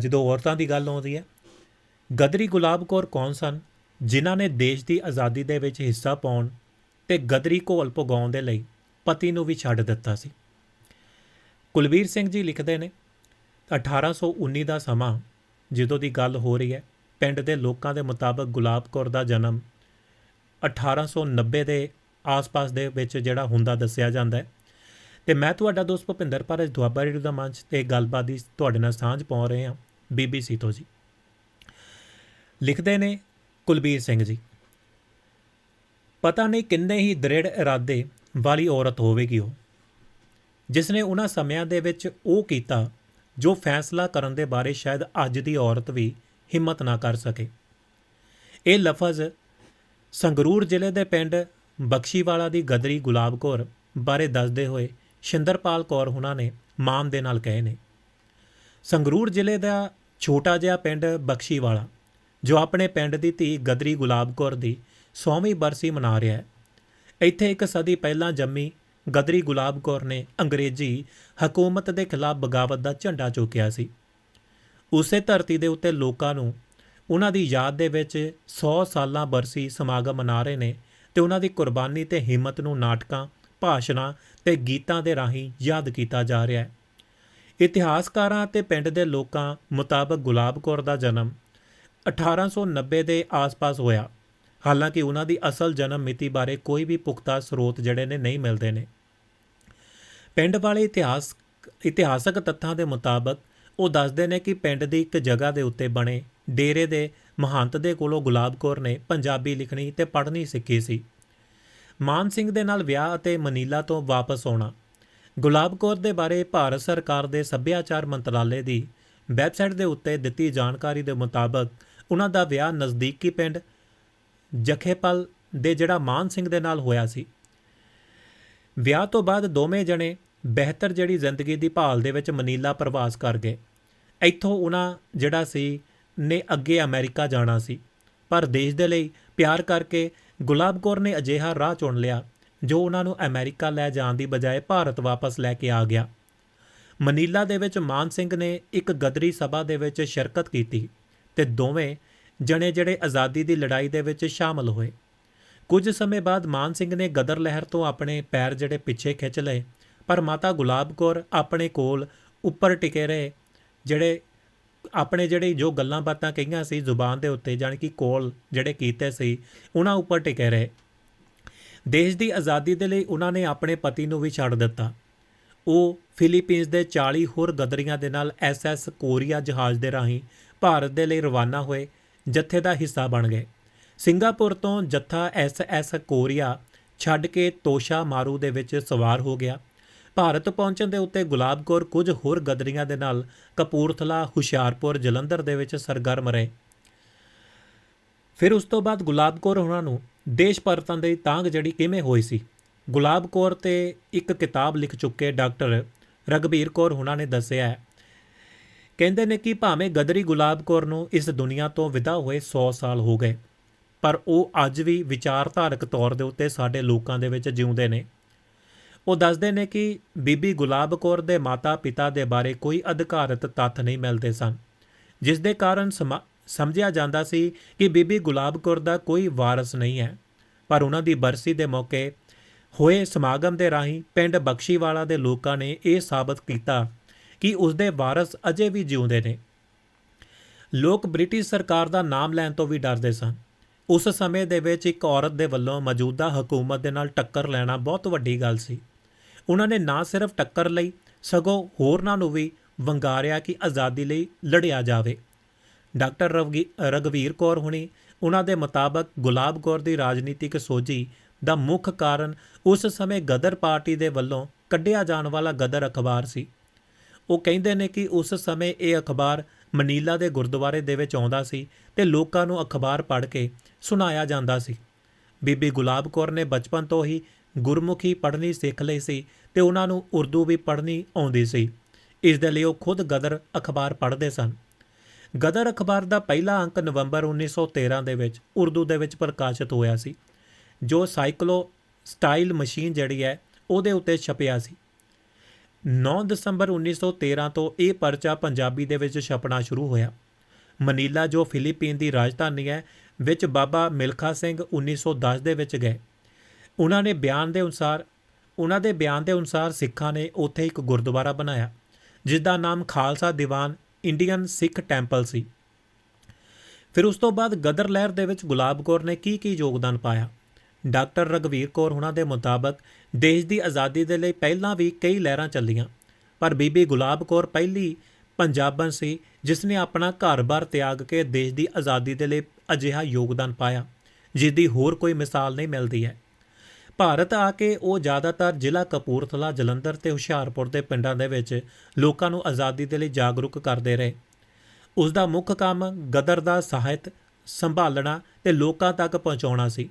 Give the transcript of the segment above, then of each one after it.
ਜਦੋਂ ਔਰਤਾਂ ਦੀ ਗੱਲ ਆਉਂਦੀ ਹੈ, ਗਦਰੀ ਗੁਲਾਬ ਕੌਰ ਕੌਣ ਸਨ, ਜਿਨ੍ਹਾਂ ਨੇ ਦੇਸ਼ ਦੀ ਆਜ਼ਾਦੀ ਦੇ ਵਿੱਚ ਹਿੱਸਾ ਪਾਉਣ ਤੇ ਗਦਰੀ ਘੋਲ ਪਗਾਉਣ ਦੇ ਲਈ ਪਤੀ ਨੂੰ ਵੀ ਛੱਡ ਦਿੱਤਾ ਸੀ। ਕੁਲਵੀਰ ਸਿੰਘ ਜੀ ਲਿਖਦੇ ਨੇ 1819 ਦਾ ਸਮਾਂ ਜਦੋਂ ਦੀ ਗੱਲ ਹੋ ਰਹੀ ਹੈ, ਪਿੰਡ ਦੇ ਲੋਕਾਂ ਦੇ ਮੁਤਾਬਕ ਗੁਲਾਬ ਕੌਰ ਦਾ ਜਨਮ 1890 ਦੇ ਆਸ-ਪਾਸ ਦੇ ਵਿੱਚ ਜਿਹੜਾ ਹੁੰਦਾ ਦੱਸਿਆ ਜਾਂਦਾ ਹੈ। ਤੇ ਮੈਂ ਤੁਹਾਡਾ ਦੋਸਤ ਭੁਪਿੰਦਰ ਭਾਰਤ ਦੁਆਬਾ ਰੇਡੀਓ ਦਾ ਮੰਚ ਤੇ ਗੱਲਬਾਤ ਦੀ ਤੁਹਾਡੇ ਨਾਲ ਸਾਂਝ ਪਾਉ ਰਹੇ ਹਾਂ ਬੀਬੀਸੀ ਤੋਂ ਜੀ। ਲਿਖਦੇ ਨੇ ਕੁਲਬੀਰ ਸਿੰਘ ਜੀ, ਪਤਾ ਨਹੀਂ ਕਿੰਨੇ ਹੀ ਦ੍ਰਿੜ ਇਰਾਦੇ ਵਾਲੀ ਔਰਤ ਹੋਵੇਗੀ ਉਹ ਜਿਸ ਨੇ ਉਹਨਾਂ ਸਮਿਆਂ ਦੇ ਵਿੱਚ ਉਹ ਕੀਤਾ ਜੋ ਫੈਸਲਾ ਕਰਨ ਦੇ ਬਾਰੇ ਸ਼ਾਇਦ ਅੱਜ ਦੀ ਔਰਤ ਵੀ ਹਿੰਮਤ ਨਾ ਕਰ ਸਕੇ। ਇਹ ਲਫ਼ਜ਼ ਸੰਗਰੂਰ ਜ਼ਿਲ੍ਹੇ ਦੇ ਪਿੰਡ ਬਖਸ਼ੀਵਾਲਾ ਦੀ ਗਦਰੀ ਗੁਲਾਬ ਕੌਰ ਬਾਰੇ ਦੱਸਦੇ ਹੋਏ ਸ਼ਿੰਦਰਪਾਲ ਕੌਰ ਹੁਣਾਂ ਨੇ ਮਾਮ ਦੇ ਨਾਲ ਕਹੇ ਨੇ, ਸੰਗਰੂਰ ਜ਼ਿਲ੍ਹੇ ਦਾ ਛੋਟਾ ਜਿਹਾ ਪਿੰਡ ਬਖਸ਼ੀਵਾਲਾ, ਜੋ ਆਪਣੇ ਪਿੰਡ ਦੀ ਧੀ ਗਦਰੀ ਗੁਲਾਬ ਕੌਰ ਦੀ 100ਵੀਂ ਬਰਸੀ ਮਨਾ ਰਿਹਾ ਹੈ, ਇੱਥੇ ਇੱਕ ਸਦੀ ਪਹਿਲਾਂ ਜੰਮੀ ਗਦਰੀ ਗੁਲਾਬ ਕੌਰ ਨੇ ਅੰਗਰੇਜ਼ੀ ਹਕੂਮਤ ਦੇ ਖਿਲਾਫ ਬਗਾਵਤ ਦਾ ਝੰਡਾ ਚੁੱਕਿਆ ਸੀ। ਉਸੇ ਧਰਤੀ ਦੇ ਉੱਤੇ ਲੋਕਾਂ ਨੂੰ ਉਹਨਾਂ ਦੀ ਯਾਦ ਦੇ ਵਿੱਚ 100 ਸਾਲਾਂ ਬਰਸੀ ਸਮਾਗਮ ਮਨਾ ਰਹੇ ਨੇ ਤੇ ਉਹਨਾਂ ਦੀ ਕੁਰਬਾਨੀ ਤੇ ਹਿੰਮਤ ਨੂੰ ਨਾਟਕਾਂ, ਭਾਸ਼ਣਾਂ ਤੇ ਗੀਤਾਂ ਦੇ ਰਾਹੀਂ ਯਾਦ ਕੀਤਾ ਜਾ ਰਿਹਾ ਹੈ। ਇਤਿਹਾਸਕਾਰਾਂ ਅਤੇ ਪਿੰਡ ਦੇ ਲੋਕਾਂ ਮੁਤਾਬਕ ਗੁਲਾਬ ਕੌਰ ਦਾ ਜਨਮ 1890 ਦੇ ਆਸ-ਪਾਸ ਹੋਇਆ। ਹਾਲਾਂਕਿ ਉਹਨਾਂ ਦੀ ਅਸਲ ਜਨਮ ਮਿਤੀ ਬਾਰੇ ਕੋਈ ਵੀ ਪੁਖਤਾ ਸਰੋਤ ਜਿਹੜੇ ਨੇ ਨਹੀਂ ਮਿਲਦੇ ਨੇ। ਪਿੰਡ ਵਾਲੇ ਇਤਿਹਾਸ, ਇਤਿਹਾਸਕ ਤੱਥਾਂ ਦੇ ਮੁਤਾਬਕ ਉਹ ਦੱਸਦੇ ਨੇ ਕਿ ਪਿੰਡ ਦੀ ਇੱਕ ਜਗ੍ਹਾ ਦੇ ਉੱਤੇ ਬਣੇ ਡੇਰੇ ਦੇ ਮਹੰਤ ਦੇ ਕੋਲੋਂ ਗੁਲਾਬ ਕੌਰ ਨੇ ਪੰਜਾਬੀ ਲਿਖਣੀ ਤੇ ਪੜ੍ਹਨੀ ਸਿੱਖੀ ਸੀ। ਮਾਨ ਸਿੰਘ ਦੇ ਨਾਲ ਵਿਆਹ ਅਤੇ ਮਨੀਲਾ ਤੋਂ ਵਾਪਸ ਆਉਣਾ। ਗੁਲਾਬ ਕੌਰ ਦੇ ਬਾਰੇ ਭਾਰਤ ਸਰਕਾਰ ਦੇ ਸੱਭਿਆਚਾਰ ਮੰਤਰਾਲੇ ਦੀ ਵੈਬਸਾਈਟ ਦੇ ਉੱਤੇ ਦਿੱਤੀ ਜਾਣਕਾਰੀ ਦੇ ਮੁਤਾਬਕ ਉਹਨਾਂ ਦਾ ਵਿਆਹ ਨਜ਼ਦੀਕੀ ਪਿੰਡ ਜਖੇਪਲ ਦੇ ਜਿਹੜਾ ਮਾਨ ਸਿੰਘ ਦੇ ਨਾਲ ਹੋਇਆ ਸੀ। ਵਿਆਹ ਤੋਂ ਬਾਅਦ ਦੋਵੇਂ ਜਣੇ ਬਿਹਤਰ ਜਿਹੜੀ ਜ਼ਿੰਦਗੀ ਦੀ ਭਾਲ ਦੇ ਵਿੱਚ ਮਨੀਲਾ ਪ੍ਰਵਾਸ ਕਰ ਗਏ। ਇੱਥੋਂ ਉਹਨਾਂ ਜਿਹੜਾ ਸੀ ਨੇ ਅੱਗੇ ਅਮਰੀਕਾ ਜਾਣਾ ਸੀ। ਪਰ ਦੇਸ਼ ਦੇ ਲਈ ਪਿਆਰ ਕਰਕੇ ਗੁਲਾਬ ਕੌਰ ਨੇ ਅਜਿਹਾ ਰਾਹ ਚੁਣ ਲਿਆ, ਜੋ ਉਹਨਾਂ ਨੂੰ ਅਮਰੀਕਾ ਲੈ ਜਾਣ ਦੀ ਬਜਾਏ ਭਾਰਤ ਵਾਪਸ ਲੈ ਕੇ ਆ ਗਿਆ। ਮਨੀਲਾ ਦੇ ਵਿੱਚ ਮਾਨ ਸਿੰਘ ਨੇ ਇੱਕ ਗਦਰੀ ਸਭਾ ਦੇ ਵਿੱਚ ਸ਼ਿਰਕਤ ਕੀਤੀ ਤੇ ਦੋਵੇਂ ਜਣੇ ਜਿਹੜੇ ਆਜ਼ਾਦੀ ਦੀ ਲੜਾਈ ਦੇ ਵਿੱਚ ਸ਼ਾਮਲ ਹੋਏ। ਕੁਝ ਸਮੇਂ ਬਾਅਦ ਮਾਨ ਸਿੰਘ ਨੇ ਗਦਰ ਲਹਿਰ ਤੋਂ ਆਪਣੇ ਪੈਰ ਜਿਹੜੇ ਪਿੱਛੇ ਖਿੱਚ ਲਏ, ਪਰ ਮਾਤਾ ਗੁਲਾਬ ਕੌਰ ਆਪਣੇ ਕੋਲ ਉੱਪਰ ਟਿਕੇ ਰਹੇ, ਜਿਹੜੇ ਆਪਣੇ ਜਿਹੜੇ ਜੋ ਗੱਲਾਂ ਬਾਤਾਂ ਕਹੀਆਂ ਸੀ ਜ਼ੁਬਾਨ ਦੇ ਉੱਤੇ, ਜਾਣੀ ਕਿ ਕੋਲ ਜਿਹੜੇ ਕੀਤੇ ਸੀ, ਉਹਨਾਂ ਉੱਪਰ ਟਿਕੇ ਰਹੇ। ਦੇਸ਼ ਦੀ ਆਜ਼ਾਦੀ ਦੇ ਲਈ ਉਹਨਾਂ ਨੇ ਆਪਣੇ ਪਤੀ ਨੂੰ ਵੀ ਛੱਡ ਦਿੱਤਾ। ਉਹ ਫਿਲੀਪੀਨਸ ਦੇ 40 ਹੋਰ ਗਦਰੀਆਂ ਦੇ ਨਾਲ ਐਸਐਸ ਕੋਰੀਆ ਜਹਾਜ਼ ਦੇ ਰਾਹੀਂ ਭਾਰਤ ਦੇ ਲਈ ਰਵਾਨਾ ਹੋਏ, ਜੱਥੇ ਦਾ ਹਿੱਸਾ ਬਣ ਗਏ। ਸਿੰਗਾਪੁਰ ਤੋਂ ਜੱਥਾ ਐਸਐਸ ਕੋਰੀਆ ਛੱਡ ਕੇ ਤੋਸ਼ਾ ਮਾਰੂ ਦੇ ਵਿੱਚ ਸਵਾਰ ਹੋ ਗਿਆ। ਭਾਰਤ ਪਹੁੰਚਣ ਦੇ ਉੱਤੇ ਗੁਲਾਬ ਕੌਰ ਕੁਝ ਹੋਰ ਗਦਰੀਆਂ ਦੇ ਨਾਲ ਕਪੂਰਥਲਾ, ਹੁਸ਼ਿਆਰਪੁਰ, ਜਲੰਧਰ ਦੇ ਵਿੱਚ ਸਰਗਰਮ ਰਹੇ। ਫਿਰ ਉਸ ਤੋਂ ਬਾਅਦ ਗੁਲਾਬ ਕੌਰ ਉਹਨਾਂ ਨੂੰ ਦੇਸ਼ ਪਰਤਨ ਦੀ ਤਾਂਗ ਜਿਹੜੀ ਕਿਵੇਂ ਹੋਈ ਸੀ? ਗੁਲਾਬ ਕੌਰ ਤੇ ਇੱਕ ਕਿਤਾਬ ਲਿਖ ਚੁੱਕੇ ਡਾਕਟਰ ਰਗਬੀਰ ਕੌਰ ਉਹਨਾਂ ਨੇ ਦੱਸਿਆ ਹੈ। ਕਹਿੰਦੇ ਨੇ ਕਿ ਭਾਵੇਂ ਗਦਰੀ ਗੁਲਾਬ ਕੌਰ ਨੂੰ ਇਸ ਦੁਨੀਆ ਤੋਂ ਵਿਦਾ ਹੋਏ 100 ਸਾਲ ਹੋ ਗਏ, ਪਰ ਉਹ ਅੱਜ ਵੀ ਵਿਚਾਰਧਾਰਕ ਤੌਰ ਦੇ ਉੱਤੇ ਸਾਡੇ ਲੋਕਾਂ ਦੇ ਵਿੱਚ ਜਿਉਂਦੇ ਨੇ। ਉਹ ਦੱਸਦੇ ਨੇ ਕਿ ਬੀਬੀ ਗੁਲਾਬ ਕੌਰ ਦੇ ਮਾਤਾ-ਪਿਤਾ ਦੇ ਬਾਰੇ ਕੋਈ ਅਧਿਕਾਰਤ ਤੱਥ ਨਹੀਂ ਮਿਲਦੇ ਸਨ, ਜਿਸ ਦੇ ਕਾਰਨ ਸਮਾ- ਸਮਝਿਆ ਜਾਂਦਾ ਸੀ ਕਿ ਬੀਬੀ ਗੁਲਾਬ ਕੌਰ ਦਾ ਕੋਈ ਵਾਰਸ ਨਹੀਂ ਹੈ। ਪਰ ਉਹਨਾਂ ਦੀ ਬਰਸੀ ਦੇ ਮੌਕੇ ਹੋਏ ਸਮਾਗਮ ਦੇ ਰਾਹੀਂ ਪਿੰਡ ਬਖਸ਼ੀਵਾਲਾ ਦੇ ਲੋਕਾਂ ਨੇ ਇਹ ਸਾਬਤ ਕੀਤਾ ਕਿ ਉਸ ਦੇ ਵਾਰਸ ਅਜੇ ਵੀ ਜਿਉਂਦੇ ਨੇ। ਲੋਕ ਬ੍ਰਿਟਿਸ਼ ਸਰਕਾਰ ਦਾ ਨਾਮ ਲੈਣ ਤੋਂ ਵੀ ਡਰਦੇ ਸਨ। ਉਸ ਸਮੇਂ ਦੇ ਵਿੱਚ ਇੱਕ ਔਰਤ ਦੇ ਵੱਲੋਂ ਮੌਜੂਦਾ ਹਕੂਮਤ ਦੇ ਨਾਲ ਟੱਕਰ ਲੈਣਾ ਬਹੁਤ ਵੱਡੀ ਗੱਲ ਸੀ। ਉਹਨਾਂ ਨੇ ਨਾ ਸਿਰਫ ਟੱਕਰ ਲਈ, ਸਗੋਂ ਹੋਰਨਾਂ ਨੂੰ ਵੀ ਵੰਗਾਰਿਆ ਕਿ ਆਜ਼ਾਦੀ ਲਈ ਲੜਿਆ ਜਾਵੇ। ਡਾਕਟਰ ਰਵਗੀ- ਰਗਵੀਰ ਕੌਰ ਹੁਣੀ ਉਹਨਾਂ ਦੇ ਮੁਤਾਬਕ ਗੁਲਾਬ ਕੌਰ ਦੀ ਰਾਜਨੀਤਿਕ ਸੋਝੀ ਦਾ ਮੁੱਖ ਕਾਰਨ ਉਸ ਸਮੇਂ ਗਦਰ ਪਾਰਟੀ ਦੇ ਵੱਲੋਂ ਕੱਢਿਆ ਜਾਣ ਵਾਲਾ ਗਦਰ ਅਖਬਾਰ ਸੀ। ਉਹ ਕਹਿੰਦੇ ਨੇ ਕਿ ਉਸ ਸਮੇਂ ਇਹ ਅਖਬਾਰ ਮਨੀਲਾ ਦੇ ਗੁਰਦੁਆਰੇ ਦੇ ਵਿੱਚ ਆਉਂਦਾ ਸੀ ਤੇ ਲੋਕਾਂ ਨੂੰ ਅਖਬਾਰ ਪੜ੍ਹ ਕੇ ਸੁਣਾਇਆ ਜਾਂਦਾ ਸੀ। ਬੀਬੀ ਗੁਲਾਬ ਕੌਰ ਨੇ ਬਚਪਨ ਤੋਂ ਹੀ ਗੁਰਮੁਖੀ ਪੜ੍ਹਨੀ ਸਿੱਖ ਲਈ ਸੀ ਤੇ ਉਹਨਾਂ ਨੂੰ ਉਰਦੂ ਵੀ ਪੜ੍ਹਨੀ ਆਉਂਦੀ ਸੀ। ਇਸ ਦੇ ਲਈ ਉਹ ਖੁਦ ਗਦਰ ਅਖਬਾਰ ਪੜ੍ਹਦੇ ਸਨ। ਗਦਰ ਅਖਬਾਰ ਦਾ ਪਹਿਲਾ ਅੰਕ ਨਵੰਬਰ 1913 ਦੇ ਵਿੱਚ ਉਰਦੂ ਦੇ ਵਿੱਚ ਪ੍ਰਕਾਸ਼ਿਤ ਹੋਇਆ ਸੀ, ਜੋ ਸਾਈਕਲੋ ਸਟਾਈਲ ਮਸ਼ੀਨ ਜਿਹੜੀ ਹੈ, ਉਹਦੇ ਉੱਤੇ ਛਪਿਆ ਸੀ। 9 ਦਸੰਬਰ 1913 ਤੋਂ ਇਹ ਪਰਚਾ ਪੰਜਾਬੀ ਦੇ ਵਿੱਚ ਛਪਣਾ ਸ਼ੁਰੂ ਹੋਇਆ। ਮਨੀਲਾ ਜੋ ਫਿਲੀਪੀਨ ਦੀ ਰਾਜਧਾਨੀ ਹੈ, ਵਿੱਚ ਬਾਬਾ ਮਿਲਖਾ ਸਿੰਘ 1910 ਦੇ ਵਿੱਚ ਗਏ। ਉਹਨਾਂ ਨੇ ਬਿਆਨ ਦੇ ਅਨੁਸਾਰ, ਉਹਨਾਂ ਦੇ ਬਿਆਨ ਦੇ ਅਨੁਸਾਰ ਸਿੱਖਾਂ ਨੇ ਉੱਥੇ ਇੱਕ ਗੁਰਦੁਆਰਾ ਬਣਾਇਆ ਜਿਸ ਦਾ ਨਾਮ ਖਾਲਸਾ ਦੀਵਾਨ ਇੰਡੀਅਨ ਸਿੱਖ ਟੈਂਪਲ ਸੀ। ਫਿਰ ਉਸ ਤੋਂ ਬਾਅਦ ਗਦਰ ਲਹਿਰ ਦੇ ਵਿੱਚ ਗੁਲਾਬ ਕੌਰ ਨੇ ਕੀ ਕੀ ਯੋਗਦਾਨ ਪਾਇਆ? ਡਾਕਟਰ ਰਗਵੀਰ ਕੌਰ ਉਹਨਾਂ ਦੇ ਮੁਤਾਬਕ ਦੇਸ਼ ਦੀ ਆਜ਼ਾਦੀ ਦੇ ਲਈ ਪਹਿਲਾਂ ਵੀ ਕਈ ਲਹਿਰਾਂ ਚੱਲੀਆਂ, ਪਰ ਬੀਬੀ ਗੁਲਾਬ ਕੌਰ ਪਹਿਲੀ ਪੰਜਾਬਣ ਸੀ, ਜਿਸ ਨੇ ਆਪਣਾ ਘਰ-ਬਾਰ ਤਿਆਗ ਕੇ ਦੇਸ਼ ਦੀ ਆਜ਼ਾਦੀ ਦੇ ਲਈ ਅਜਿਹਾ ਯੋਗਦਾਨ ਪਾਇਆ ਜਿਸ ਦੀ ਹੋਰ ਕੋਈ ਮਿਸਾਲ ਨਹੀਂ ਮਿਲਦੀ ਹੈ। ਭਾਰਤ ਆ ਕੇ ਉਹ ਜ਼ਿਆਦਾਤਰ ਜ਼ਿਲ੍ਹਾ ਕਪੂਰਥਲਾ, ਜਲੰਧਰ ਤੇ ਹੁਸ਼ਿਆਰਪੁਰ ਦੇ ਪਿੰਡਾਂ ਦੇ ਵਿੱਚ ਲੋਕਾਂ ਨੂੰ ਆਜ਼ਾਦੀ ਦੇ ਲਈ ਜਾਗਰੂਕ ਕਰਦੇ ਰਹੇ। ਉਸ ਦਾ ਮੁੱਖ ਕੰਮ ਗਦਰ ਦਾ ਸਾਹਿਤ ਸੰਭਾਲਣਾ ਤੇ ਲੋਕਾਂ ਤੱਕ ਪਹੁੰਚਾਉਣਾ ਸੀ।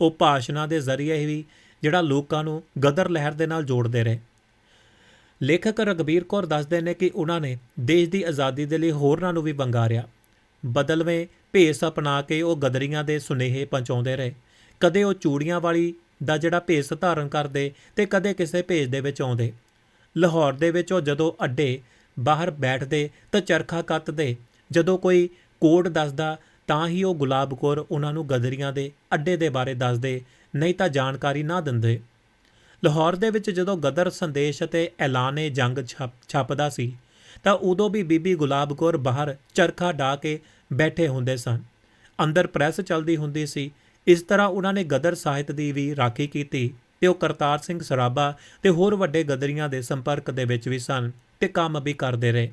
ਉਹ ਭਾਸ਼ਣਾਂ ਦੇ ਜ਼ਰੀਏ ਹੀ ਜਿਹੜਾ ਲੋਕਾਂ ਨੂੰ ਗਦਰ ਲਹਿਰ ਦੇ ਨਾਲ ਜੋੜਦੇ ਰਹੇ। ਲੇਖਕ ਰਗਬੀਰ ਕੌਰ ਦੱਸਦੇ ਨੇ ਕਿ ਉਹਨਾਂ ਨੇ ਦੇਸ਼ ਦੀ ਆਜ਼ਾਦੀ ਦੇ ਲਈ ਹੋਰਨਾਂ ਨੂੰ ਵੀ ਵੰਗਾਰਿਆ। ਬਦਲਵੇਂ ਭੇਸ ਅਪਣਾ ਕੇ ਉਹ ਗਦਰੀਆਂ ਦੇ ਸੁਨੇਹੇ ਪਹੁੰਚਾਉਂਦੇ ਰਹੇ। ਕਦੇ ਉਹ ਚੂੜੀਆਂ ਵਾਲੀ ਦਾ ਜਿਹੜਾ ਭੇਸ ਧਾਰਨ ਕਰਦੇ ਤੇ ਕਦੇ ਕਿਸੇ ਭੇਸ ਦੇ ਵਿੱਚ ਆਉਂਦੇ। ਲਾਹੌਰ ਦੇ ਵਿੱਚ ਉਹ ਜਦੋਂ ਅੱਡੇ ਬਾਹਰ ਬੈਠਦੇ ਤਾਂ ਚਰਖਾ ਕੱਤਦੇ। ਜਦੋਂ ਕੋਈ ਕੋਡ ਦੱਸਦਾ ਤਾਂ ਹੀ ਉਹ ਗੁਲਾਬ ਕੌਰ ਉਹਨਾਂ ਨੂੰ ਗਦਰੀਆਂ ਦੇ ਅੱਡੇ ਦੇ ਬਾਰੇ ਦੱਸਦੇ, ਨਹੀਂ ਤਾਂ ਜਾਣਕਾਰੀ ਨਾ ਦਿੰਦੇ। ਲਾਹੌਰ ਦੇ ਵਿੱਚ ਜਦੋਂ ਗਦਰ ਸੰਦੇਸ਼ ਅਤੇ ਐਲਾਨੇ ਜੰਗ ਛਪ- ਛਪਦਾ ਸੀ, ਤਾਂ ਉਦੋਂ ਵੀ ਬੀਬੀ ਗੁਲਾਬ ਕੌਰ ਬਾਹਰ ਚਰਖਾ ਢਾ ਕੇ ਬੈਠੇ ਹੁੰਦੇ ਸਨ। ਅੰਦਰ ਪ੍ਰੈਸ ਚੱਲਦੀ ਹੁੰਦੀ ਸੀ ਇਸ ਤਰ੍ਹਾਂ ਉਹਨਾਂ ਨੇ ਗਦਰ ਸਾਹਿਤ ਦੀ ਵੀ ਰਾਖੀ ਕੀਤੀ ਤੇ ਉਹ ਕਰਤਾਰ ਸਿੰਘ ਸਰਾਭਾ ਤੇ ਹੋਰ ਵੱਡੇ ਗਦਰੀਆਂ ਦੇ ਸੰਪਰਕ ਦੇ ਵਿੱਚ ਵੀ ਸਨ ਤੇ ਕੰਮ ਵੀ ਕਰਦੇ ਰਹੇ।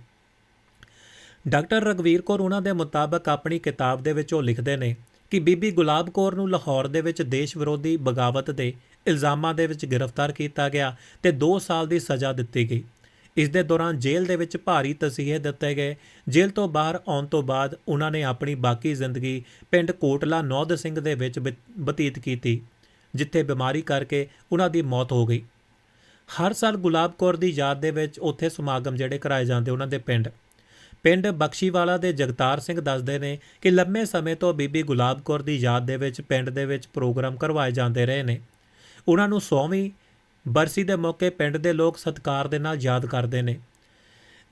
ਡਾਕਟਰ ਰਗਵੀਰ ਕੌਰ ਉਹਨਾਂ ਦੇ ਮੁਤਾਬਕ ਆਪਣੀ ਕਿਤਾਬ ਦੇ ਵਿੱਚ ਉਹ ਲਿਖਦੇ ਨੇ ਕਿ ਬੀਬੀ ਗੁਲਾਬ ਕੌਰ ਨੂੰ ਲਾਹੌਰ ਦੇ ਵਿੱਚ ਦੇਸ਼ ਵਿਰੋਧੀ ਬਗਾਵਤ ਦੇ ਇਲਜ਼ਾਮਾਂ ਦੇ ਵਿੱਚ ਗ੍ਰਿਫਤਾਰ ਕੀਤਾ ਗਿਆ ਤੇ 2 ਸਾਲ ਦੀ ਸਜ਼ਾ ਦਿੱਤੀ ਗਈ। ਇਸ ਦੇ ਦੌਰਾਨ ਜੇਲ੍ਹ ਦੇ ਵਿੱਚ ਭਾਰੀ ਤਸੀਹੇ ਦਿੱਤੇ ਗਏ। ਜੇਲ੍ਹ ਤੋਂ ਬਾਹਰ ਆਉਣ ਤੋਂ ਬਾਅਦ ਉਹਨਾਂ ਨੇ ਆਪਣੀ ਬਾਕੀ ਜ਼ਿੰਦਗੀ ਪਿੰਡ ਕੋਟਲਾ ਨੌਦ ਸਿੰਘ ਦੇ ਵਿੱਚ ਬਤ- ਬਤੀਤ ਕੀਤੀ, ਜਿੱਥੇ ਬਿਮਾਰੀ ਕਰਕੇ ਉਹਨਾਂ ਦੀ ਮੌਤ ਹੋ ਗਈ। ਹਰ ਸਾਲ ਗੁਲਾਬ ਕੌਰ ਦੀ ਯਾਦ ਦੇ ਵਿੱਚ ਉੱਥੇ ਸਮਾਗਮ ਜਿਹੜੇ ਕਰਾਏ ਜਾਂਦੇ ਉਹਨਾਂ ਦੇ ਪਿੰਡ। ਪਿੰਡ ਬਖਸ਼ੀਵਾਲਾ ਦੇ ਜਗਤਾਰ ਸਿੰਘ ਦੱਸਦੇ ਨੇ ਕਿ ਲੰਮੇ ਸਮੇਂ ਤੋਂ ਬੀਬੀ ਗੁਲਾਬ ਕੌਰ ਦੀ ਯਾਦ ਦੇ ਵਿੱਚ ਪਿੰਡ ਦੇ ਵਿੱਚ ਪ੍ਰੋਗਰਾਮ ਕਰਵਾਏ ਜਾਂਦੇ ਰਹੇ ਨੇ। ਉਹਨਾਂ ਨੂੰ 100ਵੀਂ ਬਰਸੀ ਦੇ ਮੌਕੇ ਪਿੰਡ ਦੇ ਲੋਕ ਸਤਿਕਾਰ ਦੇ ਨਾਲ ਯਾਦ ਕਰਦੇ ਨੇ।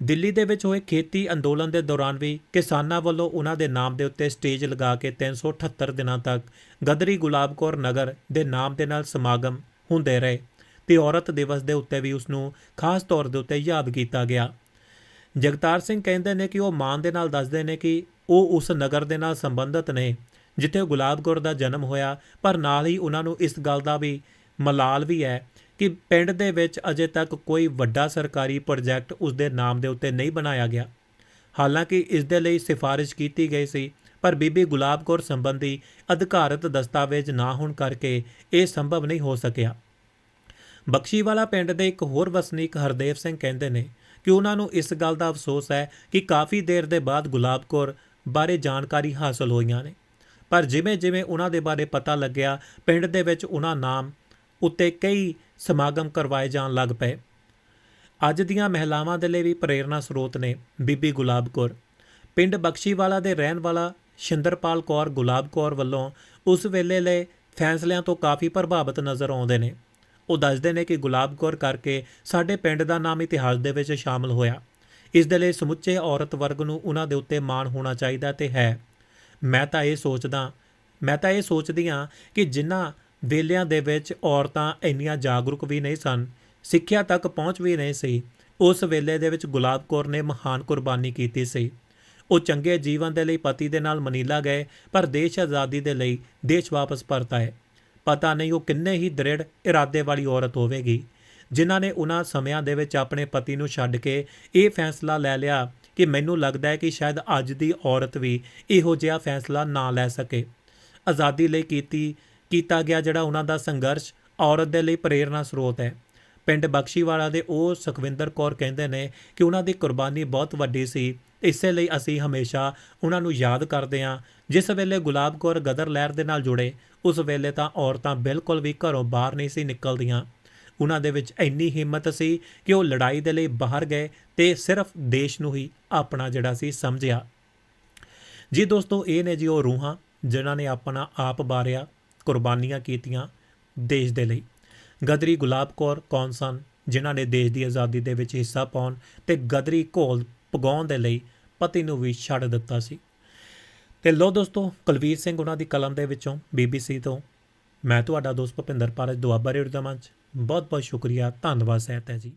ਦਿੱਲੀ ਦੇ ਵਿੱਚ ਹੋਏ ਖੇਤੀ ਅੰਦੋਲਨ ਦੇ ਦੌਰਾਨ ਵੀ ਕਿਸਾਨਾਂ ਵੱਲੋਂ ਉਹਨਾਂ ਦੇ ਨਾਮ ਦੇ ਉੱਤੇ ਸਟੇਜ ਲਗਾ ਕੇ 378 ਦਿਨਾਂ ਤੱਕ ਗਦਰੀ ਗੁਲਾਬ ਕੌਰ ਨਗਰ ਦੇ ਨਾਮ ਦੇ ਨਾਲ ਸਮਾਗਮ ਹੁੰਦੇ ਰਹੇ ਤੇ ਔਰਤ ਦਿਵਸ ਦੇ ਉੱਤੇ ਵੀ ਉਸ ਨੂੰ ਖਾਸ ਤੌਰ ਦੇ ਉੱਤੇ ਯਾਦ ਕੀਤਾ ਗਿਆ। ਜਗਤਾਰ ਸਿੰਘ ਕਹਿੰਦੇ ਨੇ ਕਿ ਉਹ ਮਾਨ ਦੇ ਨਾਲ ਦੱਸਦੇ ਨੇ ਕਿ ਉਹ ਉਸ ਨਗਰ ਦੇ ਨਾਲ ਸੰਬੰਧਿਤ ਨੇ, ਜਿੱਥੇ ਗੁਲਾਬ ਕੌਰ ਦਾ ਜਨਮ ਹੋਇਆ, ਪਰ ਨਾਲ ਹੀ ਉਹਨਾਂ ਨੂੰ ਇਸ ਗੱਲ ਦਾ ਵੀ ਮਲਾਲ ਵੀ ਹੈ ਕਿ ਪਿੰਡ ਦੇ ਵਿੱਚ ਅਜੇ ਤੱਕ ਕੋਈ ਵੱਡਾ ਸਰਕਾਰੀ ਪ੍ਰੋਜੈਕਟ ਉਸ ਦੇ ਨਾਮ ਦੇ ਉੱਤੇ ਨਹੀਂ ਬਣਾਇਆ ਗਿਆ। ਹਾਲਾਂਕਿ ਇਸ ਦੇ ਲਈ ਸਿਫਾਰਿਸ਼ ਕੀਤੀ ਗਈ ਸੀ, ਪਰ ਬੀਬੀ ਗੁਲਾਬ ਕੌਰ ਸੰਬੰਧੀ ਅਧਿਕਾਰਤ ਦਸਤਾਵੇਜ਼ ਨਾ ਹੋਣ ਕਰਕੇ ਇਹ ਸੰਭਵ ਨਹੀਂ ਹੋ ਸਕਿਆ। ਬਖਸ਼ੀਵਾਲਾ ਪਿੰਡ ਦੇ ਇੱਕ ਹੋਰ ਵਸਨੀਕ ਹਰਦੇਵ ਸਿੰਘ ਕਹਿੰਦੇ ਨੇ ਕਿ ਉਹਨਾਂ ਨੂੰ ਇਸ ਗੱਲ ਦਾ ਅਫਸੋਸ ਹੈ ਕਿ ਕਾਫੀ ਦੇਰ ਦੇ ਬਾਅਦ ਗੁਲਾਬ ਕੌਰ ਬਾਰੇ ਜਾਣਕਾਰੀ ਹਾਸਲ ਹੋਈਆਂ ਨੇ। ਪਰ ਜਿਵੇਂ ਜਿਵੇਂ ਉਹਨਾਂ ਦੇ ਬਾਰੇ ਪਤਾ ਲੱਗਿਆ, ਪਿੰਡ ਦੇ ਵਿੱਚ ਉਹਨਾਂ ਨਾਮ ਉੱਤੇ ਕਈ ਸਮਾਗਮ ਕਰਵਾਏ ਜਾਣ ਲੱਗ ਪਏ। ਅੱਜ ਦੀਆਂ ਮਹਿਲਾਵਾਂ ਦੇ ਲਈ ਵੀ ਪ੍ਰੇਰਣਾ ਸਰੋਤ ਨੇ ਬੀਬੀ ਗੁਲਾਬ ਕੌਰ। ਪਿੰਡ ਬਖਸ਼ੀਵਾਲਾ ਦੇ ਰਹਿਣ ਵਾਲਾ ਸ਼ਿੰਦਰਪਾਲ ਕੌਰ ਗੁਲਾਬ ਕੌਰ ਵੱਲੋਂ ਉਸ ਵੇਲੇ ਲਈ ਫੈਸਲਿਆਂ ਤੋਂ ਕਾਫੀ ਪ੍ਰਭਾਵਿਤ ਨਜ਼ਰ ਆਉਂਦੇ ਨੇ। ਉਹ ਦੱਸਦੇ ਨੇ ਕਿ ਗੁਲਾਬ ਕੌਰ ਕਰਕੇ ਸਾਡੇ ਪਿੰਡ ਦਾ ਨਾਮ ਇਤਿਹਾਸ ਦੇ ਵਿੱਚ ਸ਼ਾਮਲ ਹੋਇਆ। ਇਸ ਦੇ ਲਈ ਸਮੁੱਚੇ ਔਰਤ ਵਰਗ ਨੂੰ ਉਹਨਾਂ ਦੇ ਉੱਤੇ ਮਾਣ ਹੋਣਾ ਚਾਹੀਦਾ ਤੇ ਹੈ। ਮੈਂ ਤਾਂ ਇਹ ਸੋਚਦਾ, ਮੈਂ ਤਾਂ ਇਹ ਸੋਚਦੀ ਹਾਂ ਕਿ ਜਿਨ੍ਹਾਂ ਵੇਲਿਆਂ ਦੇ ਵਿੱਚ ਔਰਤਾਂ ਇੰਨੀਆਂ ਜਾਗਰੂਕ ਵੀ ਨਹੀਂ ਸਨ, ਸਿੱਖਿਆ ਤੱਕ ਪਹੁੰਚ ਵੀ ਨਹੀਂ ਸੀ। ਉਸ ਵੇਲੇ ਦੇ ਵਿੱਚ ਗੁਲਾਬ ਕੌਰ ਨੇ ਮਹਾਨ ਕੁਰਬਾਨੀ ਕੀਤੀ ਸੀ। ਉਹ ਚੰਗੇ ਜੀਵਨ ਦੇ ਲਈ ਪਤੀ ਦੇ ਨਾਲ ਮਨੀਲਾ ਗਏ, ਪਰ ਦੇਸ਼ ਆਜ਼ਾਦੀ ਦੇ ਲਈ ਦੇਸ਼ ਵਾਪਸ ਪਰਤ ਆਏ। ਪਤਾ ਨਹੀਂ ਉਹ ਕਿੰਨੇ ਹੀ ਦ੍ਰਿੜ ਇਰਾਦੇ ਵਾਲੀ ਔਰਤ ਹੋਵੇਗੀ। ਜਿਨ੍ਹਾਂ ਨੇ ਉਹਨਾਂ ਸਮਿਆਂ ਦੇ ਵਿੱਚ ਆਪਣੇ ਪਤੀ ਨੂੰ ਛੱਡ ਕੇ ਇਹ ਫੈਸਲਾ ਲੈ ਲਿਆ ਕਿ ਮੈਨੂੰ ਲੱਗਦਾ ਹੈ ਕਿ ਸ਼ਾਇਦ ਅੱਜ ਦੀ ਔਰਤ ਵੀ ਇਹੋ ਜਿਹਾ ਫੈਸਲਾ ਨਾ ਲੈ ਸਕੇ। ਆਜ਼ਾਦੀ ਲਈ ਕੀਤੀ ਕੀਤਾ ਗਿਆ ਜਿਹੜਾ ਉਹਨਾਂ ਦਾ ਸੰਘਰਸ਼ ਔਰਤ ਦੇ ਲਈ ਪ੍ਰੇਰਣਾ ਸਰੋਤ ਹੈ। ਪਿੰਡ ਬਖਸ਼ੀਵਾਲਾ ਦੇ ਉਹ ਸੁਖਵਿੰਦਰ ਕੌਰ ਕਹਿੰਦੇ ਨੇ ਕਿ ਉਹਨਾਂ ਦੀ ਕੁਰਬਾਨੀ ਬਹੁਤ ਵੱਡੀ ਸੀ। ਇਸੇ ਲਈ ਅਸੀਂ ਹਮੇਸ਼ਾ ਉਹਨਾਂ ਨੂੰ ਯਾਦ ਕਰਦੇ ਹਾਂ। ਜਿਸ ਵੇਲੇ ਗੁਲਾਬ ਕੌਰ ਗਦਰ ਲਹਿਰ ਦੇ ਨਾਲ ਜੁੜੇ, ਉਸ ਵੇਲੇ ਤਾਂ ਔਰਤਾਂ ਬਿਲਕੁਲ ਵੀ ਘਰੋਂ ਬਾਹਰ ਨਹੀਂ ਸੀ ਨਿਕਲਦੀਆਂ। ਉਹਨਾਂ ਦੇ ਵਿੱਚ ਇੰਨੀ ਹਿੰਮਤ ਸੀ ਕਿ ਉਹ ਲੜਾਈ ਦੇ ਲਈ ਬਾਹਰ ਗਏ ਤੇ ਸਿਰਫ ਦੇਸ਼ ਨੂੰ ਹੀ ਆਪਣਾ ਜਿਹੜਾ ਸੀ ਸਮਝਿਆ। ਜੀ ਦੋਸਤੋ, ਇਹ ਨੇ ਜੀ ਉਹ ਰੂਹਾਂ ਜਿਨ੍ਹਾਂ ਨੇ ਆਪਣਾ ਆਪ ਬਾਰਿਆ। ਕੁਰਬਾਨੀਆਂ ਕੀਤੀਆਂ ਦੇਸ਼ ਦੇ ਲਈ। ਗਦਰੀ ਗੁਲਾਬ ਕੌਰ ਕੌਣ ਸਨ, ਜਿਨ੍ਹਾਂ ਨੇ ਦੇਸ਼ ਦੀ ਆਜ਼ਾਦੀ ਦੇ ਵਿੱਚ ਹਿੱਸਾ ਪਾਉਣ ਤੇ ਗਦਰੀ ਘੋਲ ਪਗਾਉਣ ਦੇ ਲਈ ਪਤੀ ਨੂੰ ਵੀ ਛੱਡ ਦਿੱਤਾ ਸੀ। ਤੇ ਲੋ ਦੋਸਤੋ, ਕੁਲਵੀਰ ਸਿੰਘ ਉਹਨਾਂ ਦੀ ਕਲਮ ਦੇ ਵਿੱਚੋਂ BBC ਤੋਂ ਮੈਂ ਤੁਹਾਡਾ ਦੋਸਤ ਭੁਪਿੰਦਰ ਪਾਰਜ ਦੁਆਬਾ ਰੇਡੀਓ ਦਾ ਮੰਚ। ਬਹੁਤ ਬਹੁਤ ਸ਼ੁਕਰੀਆ, ਧੰਨਵਾਦ, ਸਹਿਤ ਹੈ ਜੀ।